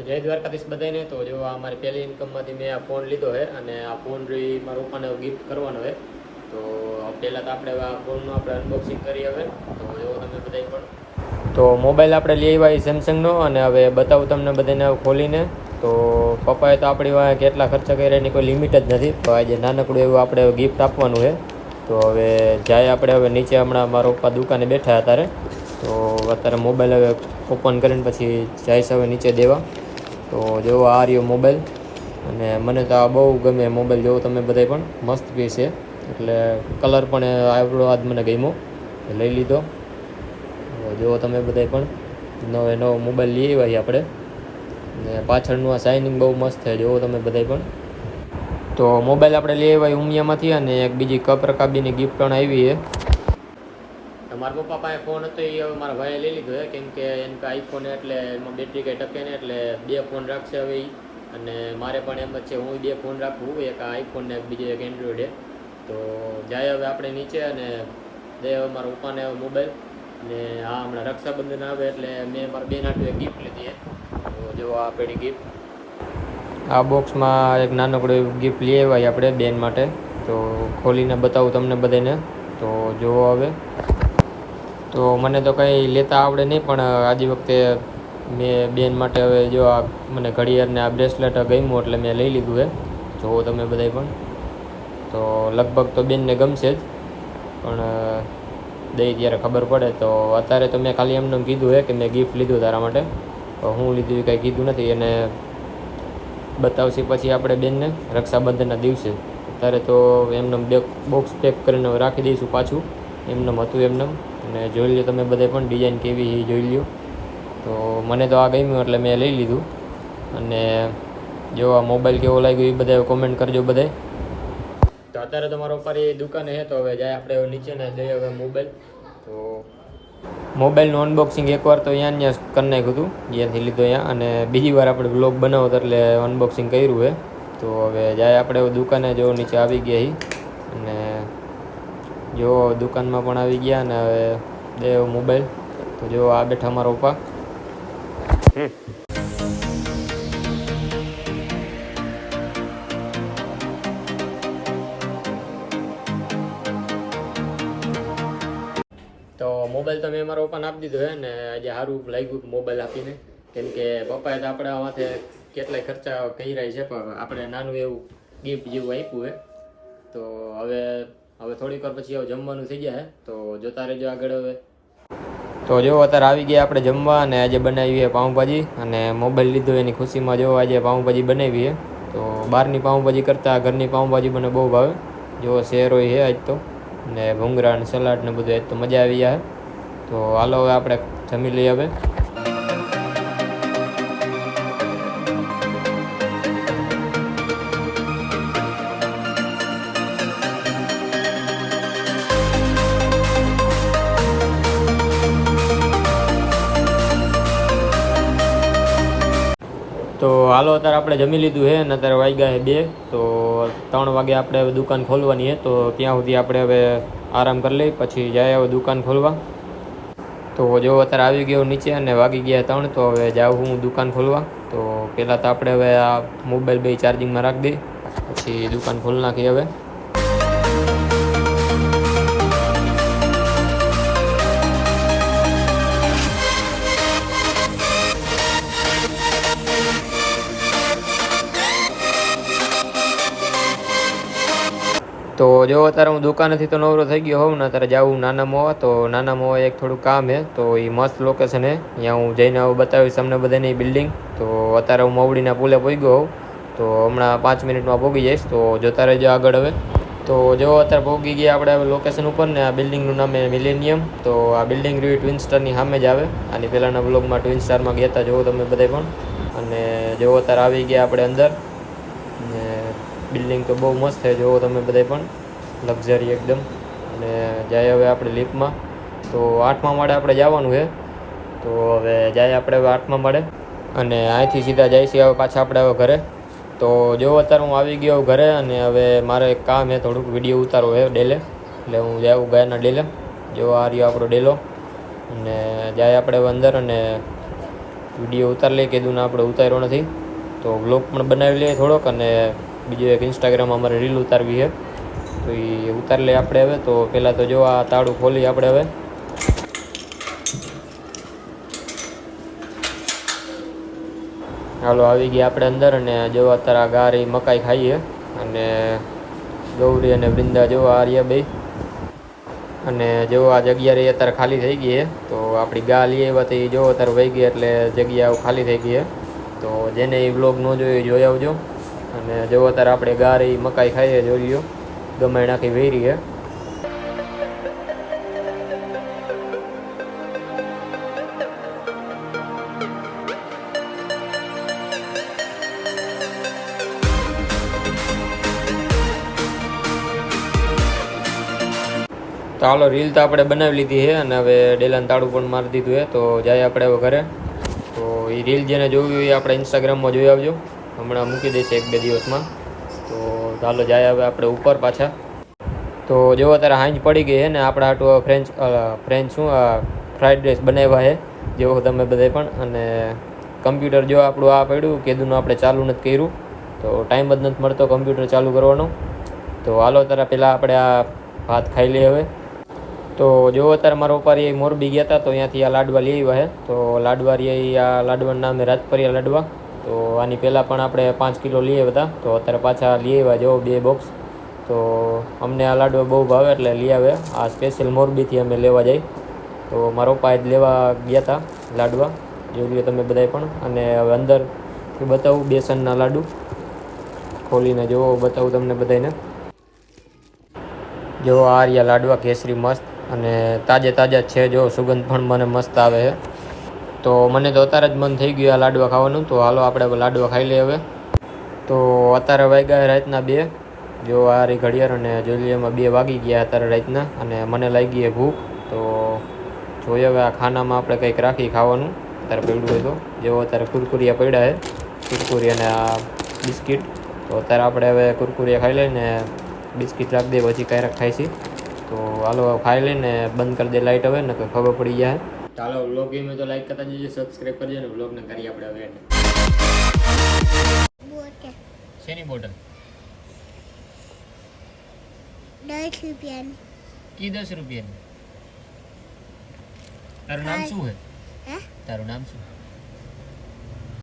તો જય દ્વારકાધીશ બધાને તો જો આ મારી પહેલી ઇન્કમમાંથી મેં આ ફોન લીધો છે અને આ ફોન મારા પપ્પાને ગિફ્ટ કરવાનો છે, તો પહેલાં તો આપણે આ ફોનનું આપણે અનબોક્સિંગ કરીએ હવે. તો જો તમે બધા પણ. તો મોબાઈલ આપણે લઈ આવ્યા સેમસંગનો અને હવે બતાવું તમને બધાને ખોલીને. તો પપ્પાએ તો આપણી વાંહે કેટલા ખર્ચા કર્યા એની કોઈ લિમિટ જ નથી. તો આજે નાનકડું એવું આપણે ગિફ્ટ આપવાનું છે. તો હવે જાય આપણે હવે નીચે હમણાં મારા પપ્પા દુકાને બેઠા અત્યારે. તો અત્યારે મોબાઈલ હવે ઓપન કરીને પછી જઈશ હવે નીચે દેવા. તો જેવો આ રહ્યો મોબાઈલ અને મને તો આ બહુ ગમે મોબાઈલ જોવો તમે બધાય પણ. મસ્ત પીસ છે. એટલે કલર પણ આવડો આજ મને ગમ્યો. લઈ લીધો. જુઓ તમે બધાય પણ. નવે નવો મોબાઈલ લઈ આવ્યા આપણે. ને પાછળનું આ શાઇનિંગ બહુ મસ્ત છે. જુઓ તમે બધાય પણ. તો મોબાઈલ આપણે લઈ આવ્યા ઉમિયામાંથી અને એક બીજી કપ રકાબીની ગિફ્ટ પણ આવી છે. મારા પપ્પા પાસે ફોન હતો એ હવે મારા ભાઈએ લઈ લીધો છે કેમ કે એને કે આઈફોન એટલે એમાં બેટરી કંઈ ટકે નહીં એટલે બે ફોન રાખશે હવે એ અને મારે પણ એમ જ છે, હું બે ફોન રાખું, એક આઈફોન ને બીજો એક એન્ડ્રોઈડ તો જાય હવે આપણે નીચે અને દે હવે મારા પપ્પાને હવે મોબાઈલ ને આ હમણાં રક્ષાબંધન આવે એટલે મેં મારા બેન આટલું ગિફ્ટ લીધી તો જો આ પેલી ગિફ્ટ આ બોક્સમાં એક નાનકડો ગિફ્ટ લઈ આવ્યા આપણે બેન માટે. તો ખોલીને બતાવું તમને બધાને. તો જોવો હવે. તો મને તો કંઈ લેતા આવડે નહીં, પણ આજે વખતે મેં બેન માટે હવે જો આ મને ઘડિયાળને આ બ્રેસલેટ ગમ્યું એટલે મેં લઈ લીધું છે જુઓ તમે બધાય પણ. તો લગભગ તો બેનને ગમશે જ. પણ દઈ ત્યારે ખબર પડે. તો અત્યારે તો મેં ખાલી એમને કીધું હે કે મેં ગિફ્ટ લીધું તારા માટે. હું લીધું એ કાંઈ કીધું નથી. અને બતાવશે પછી આપણે બેનને રક્ષાબંધનના દિવસે. અત્યારે તો એમને બોક્સ પેક કરીને રાખી દઈશું પાછું. એમને હતું એમને અને જોઈ લ્યો તમે બધા પણ ડિઝાઇન કેવી એ જોઈ લ્યો. તો મને તો આ ગમ્યું એટલે મેં લઈ લીધું. અને જો આ મોબાઈલ કેવો લાગ્યો એ બધા કોમેન્ટ કરજો બધે તો અત્યારે તમારો મારો પપ્પાની દુકાને છે, તો હવે જાય આપણે નીચેને જઈએ હવે મોબાઈલ તો મોબાઈલનું અનબોક્સિંગ એકવાર તો અહીંયા ત્યાં કરી નાખ્યું હતું, જ્યાંથી લીધો અહીંયા. અને બીજી વાર આપણે બ્લોગ બનાવો તો એટલે અનબોક્સિંગ કર્યું હે તો હવે જાય આપણે દુકાને જો નીચે આવી ગયા અને જો દુકાનમાં પણ આવી ગયા અને હવે દેવ મોબાઈલ તો જો આ બેઠા મારા પપ્પા. તો મોબાઈલ તો મેં મારા પપ્પાને આપી દીધો હે ને આજે સારું લાગ્યું મોબાઈલ આપીને. કેમ કે પપ્પાએ તો આપણે આમાંથી કેટલાય ખર્ચા કર્યા છે, પણ આપણે નાનું એવું ગિફ્ટ જેવું આપ્યું હે. તો હવે હવે થોડીક વાર પછી હવે જમવાનું થઈ જાય, તો જોતા રહેજો આગળ હવે. તો જો, અત્યારે આવી ગયા આપણે જમવા અને આજે બનાવી છે પાઉંભાજી અને મોબાઈલ લીધો એની ખુશીમાં જો આજે પાઉંભાજી બનાવી છે. તો બહારની પાઉંભાજી કરતાં ઘરની પાઉંભાજી મને બહુ ભાવે. જો શેર હોય છે આજ તો. ને ભૂંગરા અને સલાડ ને બધું આજ તો મજા આવી જાય. તો હાલો હવે આપણે જમી લઈએ હવે. તો હાલો, અત્યારે આપણે જમી લીધું છે અને અત્યારે વાગ્યા છે બે. તો ત્રણ વાગે આપણે હવે દુકાન ખોલવાની છે તો ત્યાં સુધી આપણે હવે આરામ કરી લઈ, પછી જાય હવે દુકાન ખોલવા. તો જો અત્યારે આવી ગયો નીચે અને વાગી ગયા ત્રણ, તો હવે જાઉં હું દુકાન ખોલવા. તો પહેલાં તો આપણે હવે આ મોબાઈલ બે ચાર્જિંગમાં રાખી દઈ પછી દુકાન ખોલી નાખીએ હવે. તો જો અત્યારે હું દુકાનેથી તો નવરો થઈ ગયો હોઉં ને, અત્યારે જાઉં નાના મોવા તો નાના મોવા એક થોડું કામ છે તો એ મસ્ત લોકેશન છે ત્યાં હું જઈને બતાવીશ તમને બધાની બિલ્ડિંગ તો અત્યારે હું મવડીના પુલે પહોંચી હોઉં, તો હમણાં પાંચ મિનિટમાં પહોંચી જઈશ, તો જોતા રહેજો આગળ હવે. તો જો અત્યારે પહોંચી ગયા આપણે લોકેશન ઉપર ને, આ બિલ્ડિંગનું નામ એ મિલેનિયમ તો આ બિલ્ડિંગ રહ્યું ટ્વિન સ્ટારની સામે જ આવે. આની પહેલાંના બ્લોગમાં ટ્વિન સ્ટારમાં ગયા હતા જોવો તમે બધા પણ. અને જો અત્યારે આવી ગયા આપણે અંદર, ને બિલ્ડિંગ તો બહુ મસ્ત છે જુઓ તમે બધા પણ. લક્ઝરી એકદમ. અને જાય હવે આપણે લિફ્ટમાં તો આઠમા માળે આપણે જવાનું છે. તો હવે જાય આપણે આઠમા માળે. અને અહીંથી સીધા જઈશું હવે પાછા આપણે હવે ઘરે. તો જો અત્યારે હું આવી ગયો ઘરે અને હવે મારે એક કામ છે, થોડુંક વીડિયો ઉતારવો છે ડેલે. એટલે હું જાઉં ગાયના ડેલે. જો આ રહ્યો આપણો ડેલો. અને જાય આપણે અંદર અને વીડિયો ઉતાર લઈએ. કીધું ને આપણે ઉતાર્યો નથી. તો બ્લોગ પણ બનાવી લઈએ થોડોક અને બીજો એક ઇન્સ્ટાગ્રામમાં અમારે રીલ ઉતારવી છે. તો એ ઉતારી લઈએ આપણે હવે. તો પહેલાં તો જો આ તાળું ખોલી આપણે હવે. હાલો, આવી ગયા આપણે અંદર અને જો અત્યારે આ ગારી મકાઈ ખાઈએ. અને ગૌરી અને વૃંદા જો આર્યા બે. અને જો આ જગ્યા રહી અત્યારે ખાલી થઈ ગઈ તો આપણી ગા લઈ આવ્યા એ જો અત્યારે વહી ગઈ એટલે જગ્યા ખાલી થઈ ગઈ તો જેને એ વ્લોગ ન જોયો જોઈ આવજો. અને જો અત્યારે આપણે ગા રહી મકાઈ ખાઈએ, જોઈ લ્યો. ગમે નાખી વહી વેરી હે. તો હાલો, રીલ તો આપણે બનાવી લીધી છે અને હવે ડેલાન તાળું પણ મારી દીધું છે તો જાય આપણે હવે ઘરે. તો એ રીલ જેને જોવી હોય એ આપણે ઇન્સ્ટાગ્રામમાં જોઈ આવજો. હમણાં મૂકી દઈશ એક બે દિવસમાં. તો ચાલો જાય હવે આપણે ઉપર પાછા. તો જેવો અત્યારે હાંજ પડી ગઈ છે ને, આપણે આટલું ફ્રેન્ચ ફ્રેન્ચ શું ફ્રાઈડ રાઈસ બનાવ્યા છે, જેવો તમે બધા પણ. અને કમ્પ્યુટર જો આપણું આ પડ્યું, કેદુનું આપણે ચાલુ નથી કર્યું, તો ટાઈમ જ નથી મળતો કમ્પ્યુટર ચાલુ કરવાનો. તો હાલો તારા પહેલાં આપણે આ ભાત ખાઈ લઈએ હવે. તો જો અત્યારે મારા એ મોરબી ગયા હતા, તો અહીંયાથી આ લાડવા લઈ આવ્યા છે. તો લાડવા રે આ લાડવાનું નામ રાજપરિયા લાડવા. તો આની પહેલાં પણ આપણે પાંચ કિલો લઈ આવ્યા હતા તો અત્યારે પાછા લઈ આવ્યા જેવો બે બોક્સ તો અમને આ લાડવા બહુ ભાવે એટલે લઈ આવ્યા આ સ્પેશિયલ મોરબીથી અમે લેવા જઈ તો મારો પપ્પા જ લેવા ગયા હતા લાડવા. જોઈ લો તમે બધાય પણ. અને હવે અંદર બતાવું બેસનના લાડુ. ખોલીને જુઓ બતાવું તમને બધાને જો આ રહ્યા લાડવા કેસરી મસ્ત. અને તાજે તાજા છે જો સુગંધ પણ મને મસ્ત આવે છે. તો મને તો અત્યારે જ મન થઈ ગયું આ લાડવા ખાવાનું. તો હાલો આપણે લાડવા ખાઈ લઈએ હવે. તો અત્યારે વાગ્યા રાતના બે. જો આ રી ઘડિયાળ અને જોઈ બે વાગી ગયા અત્યારે રાતના અને મને લાગી ગઈ ભૂખ. તો જોઈએ હવે આ ખાનામાં આપણે કંઈક રાખી ખાવાનું. અત્યારે પડ્યું હોય તો. જેવો અત્યારે કુરકુરિયા પડ્યા છે. કુરકુરી અને આ બિસ્કિટ. તો અત્યારે આપણે હવે કુરકુરિયા ખાઈ લઈને બિસ્કિટ રાખી દે પછી ક્યારેક ખાઈશી તો હાલો ખાઈ લઈને બંધ કરી દે લાઈટ હવે ને તો ખબર પડી જાય. ચાલો વ્લોગ ગમે તો લાઈક કરતા જજો સબસ્ક્રાઇબ કરજો ને વ્લોગને કરીએ આપણે હવે બોટલ. શેની બોટલ? દસ રૂપિયાની. કી દસ રૂપિયાની? તારું નામ શું હે? તારું નામ શું?